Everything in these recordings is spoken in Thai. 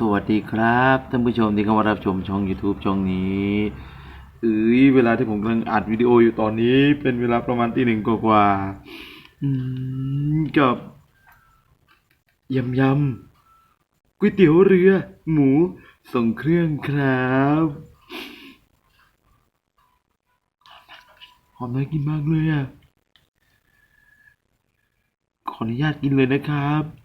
สวัสดีครับท่านผู้ชมที่เข้ามารับชมช่อง YouTube ช่องนี้เอ้ยเวลาที่ผมกำลังอัดวิดีโออยู่ตอนนี้ เป็นเวลาประมาณตีหนึ่งกว่าๆกับยำยำก๋วยเตี๋ยวเรือ หมูส่งเครื่องครับหอมน่ากินมากเลยอะขออนุญาตกินเลยนะครับ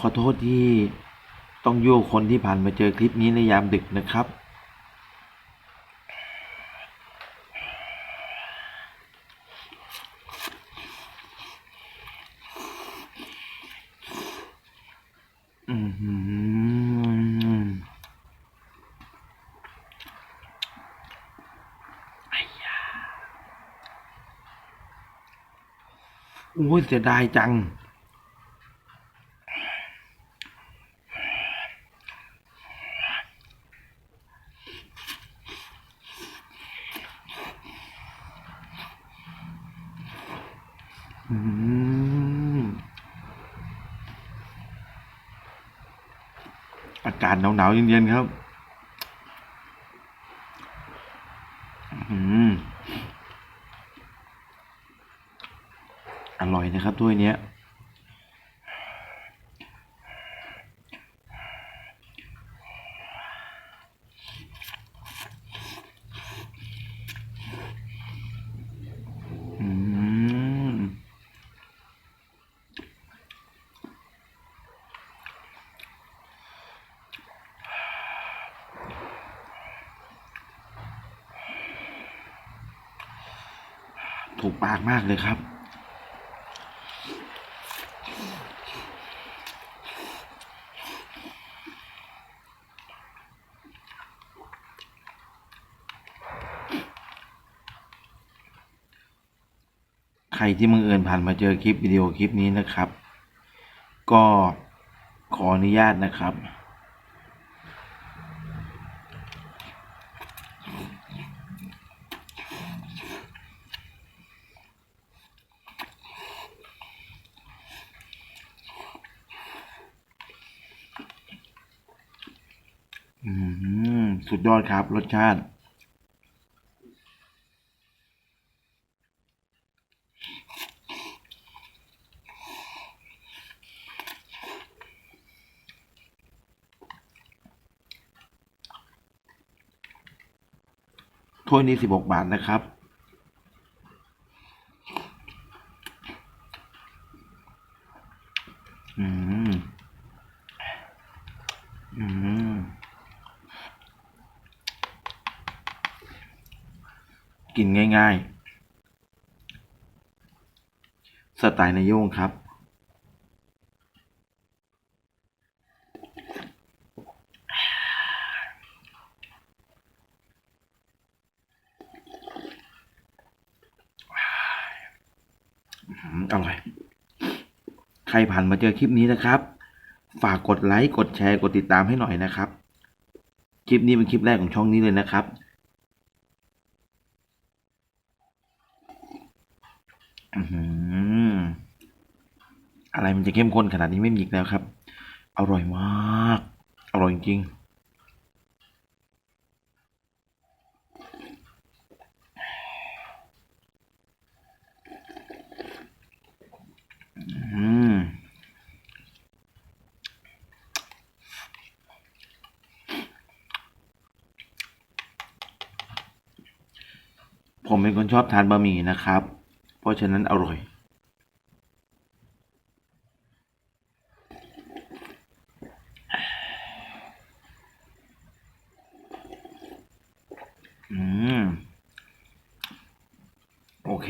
ขอโทษที่ต้องโยกคนที่ผ่านมาเจอคลิปนี้ในยามดึกนะครับ อือหือไอ้ยาโอ้ยเสียดายจัง อากาศหนาวๆเย็นๆครับอืมอร่อยนะครับถ้วยเนี้ย ถูกปากมากเลยครับ ใครที่บังเอิญผ่านมาเจอคลิปวิดีโอคลิปนี้นะครับ ก็ขออนุญาตนะครับ อืม สุดยอดครับ รสชาติถ้วยนี้สิบหกบาทนะครับ อืม อืม กินง่าย ๆ สไตล์นายโยงครับอืมอร่อย ใครผ่านมาเจอคลิปนี้นะครับ ฝากกดไลค์ กดแชร์ กดติดตามให้หน่อยนะครับ คลิปนี้เป็นคลิปแรกของช่องนี้เลยนะครับ อะไรมันจะเข้มข้นขนาดนี้ไม่มีอีกแล้วครับ อร่อยมาก อร่อยจริงผมเป็นคนชอบทานบะหมี่นะครับ เพราะฉะนั้นอร่อย อืม โอเค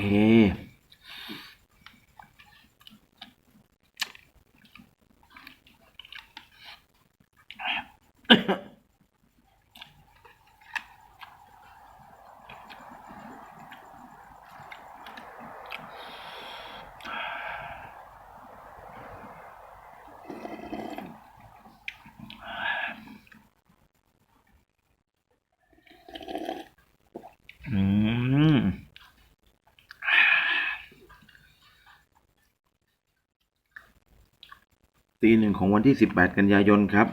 ตีหนึ่งของวันที่ 18 กันยายนครับ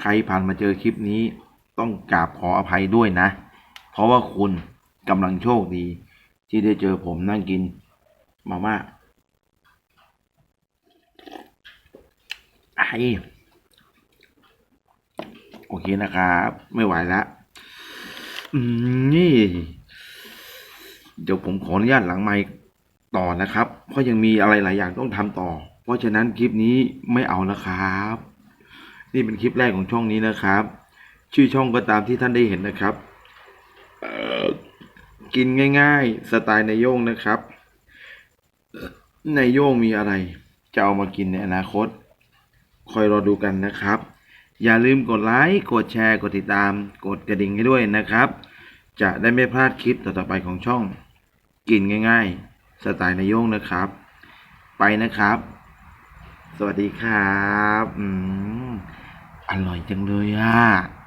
ใครผ่านมาเจอคลิปนี้ต้องกราบขออภัยด้วยนะ เพราะว่าคุณกำลังโชคดี ที่ได้เจอผมนั่งกินมาม่าไอโอเคนะครับ ไม่ไหวแล้ว อืมนี่ เดี๋ยวผมขออนุญาตหลังไมค์ต่อนะครับ เพราะยังมีอะไรหลายอย่างต้องทำต่อ เพราะฉะนั้นคลิปนี้ไม่เอานะครับ นี่เป็นคลิปแรกของช่องนี้นะครับ ชื่อช่องก็ตามที่ท่านได้เห็นนะครับกินง่าย ๆ สไตล์ในายโยงนะครับ ในายโยงมีอะไร จะเอามากินในอนาคต คอยรอดูกันนะครับ อย่าลืมกดไลค์ กดแชร์ กดติดตาม กดกระดิ่งให้ด้วยนะครับ จะได้ไม่พลาดคลิปต่อๆไปของช่อง กินง่าย ๆ สไตล์นายโยงนะครับ ไปนะครับ สวัสดีครับ อืม อร่อยจังเลยอะ